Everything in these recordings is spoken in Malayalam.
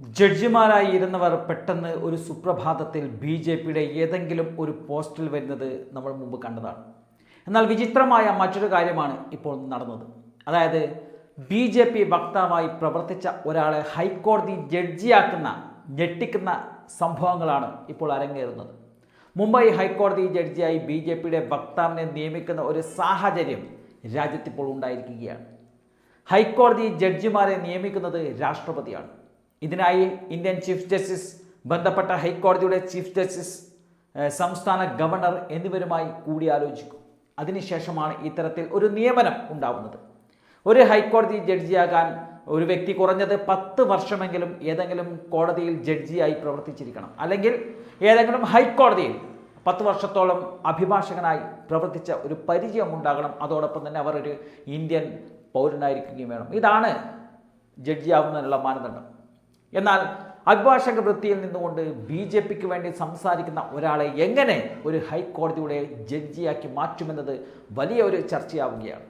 ജഡ്ജിമാരായി ഇരുന്നവർ പെട്ടെന്ന് ഒരു സുപ്രഭാതത്തിൽ ബി ജെ പിയുടെ ഏതെങ്കിലും ഒരു പോസ്റ്റിൽ വരുന്നത് നമ്മൾ മുമ്പ് കണ്ടതാണ്. എന്നാൽ വിചിത്രമായ മറ്റൊരു കാര്യമാണ് ഇപ്പോൾ നടന്നത്. അതായത് ബി ജെ പി വക്താവായി പ്രവർത്തിച്ച ഒരാളെ ഹൈക്കോടതി ജഡ്ജിയാക്കുന്ന ഞെട്ടിക്കുന്ന സംഭവങ്ങളാണ് ഇപ്പോൾ അരങ്ങേറുന്നത്. മുംബൈ ഹൈക്കോടതി ജഡ്ജിയായി ബി ജെ പിയുടെ വക്താവിനെ നിയമിക്കുന്ന ഒരു സാഹചര്യം രാജ്യത്തിപ്പോൾ ഉണ്ടായിരിക്കുകയാണ്. ഹൈക്കോടതി ജഡ്ജിമാരെ നിയമിക്കുന്നത് രാഷ്ട്രപതിയാണ്. ഇതിനായി ഇന്ത്യൻ ചീഫ് ജസ്റ്റിസ് ബന്ധപ്പെട്ട ഹൈക്കോടതിയുടെ ചീഫ് ജസ്റ്റിസ് സംസ്ഥാന ഗവർണർ എന്നിവരുമായി കൂടിയാലോചിക്കും. അതിനുശേഷമാണ് ഇത്തരത്തിൽ ഒരു നിയമനം ഉണ്ടാവുന്നത്. ഒരു ഹൈക്കോടതി ജഡ്ജിയാകാൻ ഒരു വ്യക്തി കുറഞ്ഞത് പത്ത് വർഷമെങ്കിലും ഏതെങ്കിലും കോടതിയിൽ ജഡ്ജിയായി പ്രവർത്തിച്ചിരിക്കണം. അല്ലെങ്കിൽ ഏതെങ്കിലും ഹൈക്കോടതിയിൽ പത്ത് വർഷത്തോളം അഭിഭാഷകനായി പ്രവർത്തിച്ച ഒരു പരിചയം ഉണ്ടാകണം. അതോടൊപ്പം തന്നെ അവർ ഒരു ഇന്ത്യൻ പൗരനായിരിക്കുകയും വേണം. ഇതാണ് ജഡ്ജിയാവുന്നതിനുള്ള മാനദണ്ഡം. എന്നാൽ അഭിഭാഷക വൃത്തിയിൽ നിന്നുകൊണ്ട് ബി ജെ പിക്ക് വേണ്ടി സംസാരിക്കുന്ന ഒരാളെ എങ്ങനെ ഒരു ഹൈക്കോടതിയുടെ ജഡ്ജിയാക്കി മാറ്റുമെന്നത് വലിയ ഒരു ചർച്ചയാവുകയാണ്.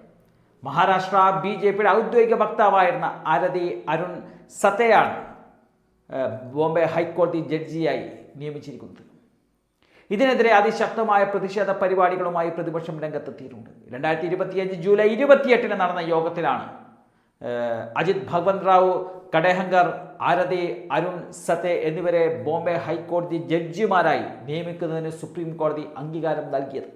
മഹാരാഷ്ട്ര ബി ജെ പിയുടെ ഔദ്യോഗിക വക്താവായിരുന്ന ആരതി അരുൺ സത്തയാണ് ബോംബെ ഹൈക്കോടതി ജഡ്ജിയായി നിയമിച്ചിരിക്കുന്നത്. ഇതിനെതിരെ അതിശക്തമായ പ്രതിഷേധ പരിപാടികളുമായി പ്രതിപക്ഷം രംഗത്തെത്തിയിട്ടുണ്ട്. രണ്ടായിരത്തി ഇരുപത്തിയഞ്ച് ജൂലൈ ഇരുപത്തിയെട്ടിന് നടന്ന യോഗത്തിലാണ് അജിത് ഭഗവന്ത് റാവു കടേഹങ്കർ ആരതി അരുൺ സത്തെ എന്നിവരെ ബോംബെ ഹൈക്കോടതി ജഡ്ജിമാരായി നിയമിക്കുന്നതിന് സുപ്രീം കോടതി അംഗീകാരം നൽകിയത്.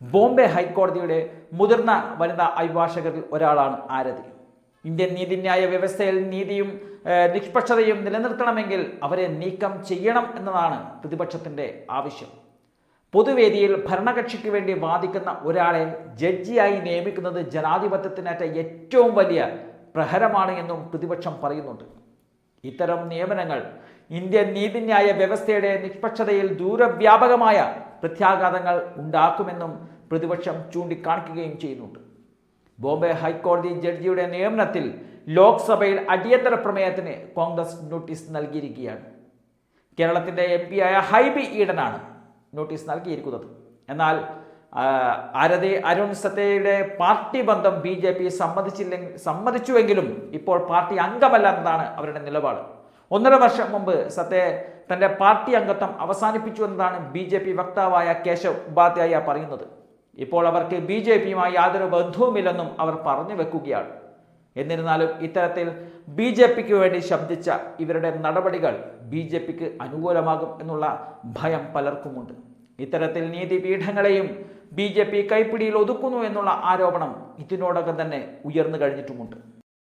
ബോംബെ ഹൈക്കോടതിയുടെ മുതിർന്ന വനിതാ അഭിഭാഷകരിൽ ഒരാളാണ് ആരതി. ഇന്ത്യൻ നീതിന്യായ വ്യവസ്ഥയിൽ നീതിയും നിഷ്പക്ഷതയും നിലനിർത്തണമെങ്കിൽ അവരെ നീക്കം ചെയ്യണം എന്നതാണ് പ്രതിപക്ഷത്തിന്റെ ആവശ്യം. പൊതുവേദിയിൽ ഭരണകക്ഷിക്ക് വേണ്ടി വാദിക്കുന്ന ഒരാളെ ജഡ്ജിയായി നിയമിക്കുന്നത് ജനാധിപത്യത്തിനേറ്റ ഏറ്റവും വലിയ പ്രഹരമാണ് എന്നും പ്രതിപക്ഷം പറയുന്നുണ്ട്. ഇത്തരം നിയമനങ്ങൾ ഇന്ത്യൻ നീതിന്യായ വ്യവസ്ഥയുടെ നിഷ്പക്ഷതയിൽ ദൂരവ്യാപകമായ പ്രത്യാഘാതങ്ങൾ ഉണ്ടാക്കുമെന്നും പ്രതിപക്ഷം ചൂണ്ടിക്കാണിക്കുകയും ചെയ്യുന്നുണ്ട്. ബോംബെ ഹൈക്കോടതി ജഡ്ജിയുടെ നിയമനത്തിൽ ലോക്സഭയിൽ അടിയന്തര പ്രമേയത്തിന് കോൺഗ്രസ് നോട്ടീസ് നൽകിയിരിക്കുകയാണ്. കേരളത്തിന്റെ എം പിയായ ഹൈബി ഈഡനാണ് നോട്ടീസ് നൽകിയിരിക്കുന്നത്. എന്നാൽ അരതി അരുൺ സത്തയുടെ പാർട്ടി ബന്ധം ബി ജെ പി സമ്മതിച്ചില്ലെങ്കിൽ സമ്മതിച്ചുവെങ്കിലും ഇപ്പോൾ പാർട്ടി അംഗമല്ല എന്നതാണ് അവരുടെ നിലപാട്. ഒന്നര വർഷം മുമ്പ് സത്തെ തന്റെ പാർട്ടി അംഗത്വം അവസാനിപ്പിച്ചു എന്നതാണ് ബി ജെ പി വക്താവായ കേശവ് ഉപാധ്യായ പറയുന്നത്. ഇപ്പോൾ അവർക്ക് ബി ജെ പിയുമായി യാതൊരു ബന്ധവുമില്ലെന്നും അവർ പറഞ്ഞു വെക്കുകയാണ്. എന്നിരുന്നാലും ഇത്തരത്തിൽ ബി ജെ പിക്ക് വേണ്ടി ശബ്ദിച്ച ഇവരുടെ നടപടികൾ ബി ജെ പിക്ക് അനുകൂലമാകും എന്നുള്ള ഭയം പലർക്കുമുണ്ട്. ഇത്തരത്തിൽ നീതിപീഠങ്ങളെയും ബി ജെ പി കൈപ്പിടിയിൽ ഒതുക്കുന്നു എന്നുള്ള ആരോപണം ഇതിനോടകം തന്നെ ഉയർന്നു കഴിഞ്ഞിട്ടുമുണ്ട്.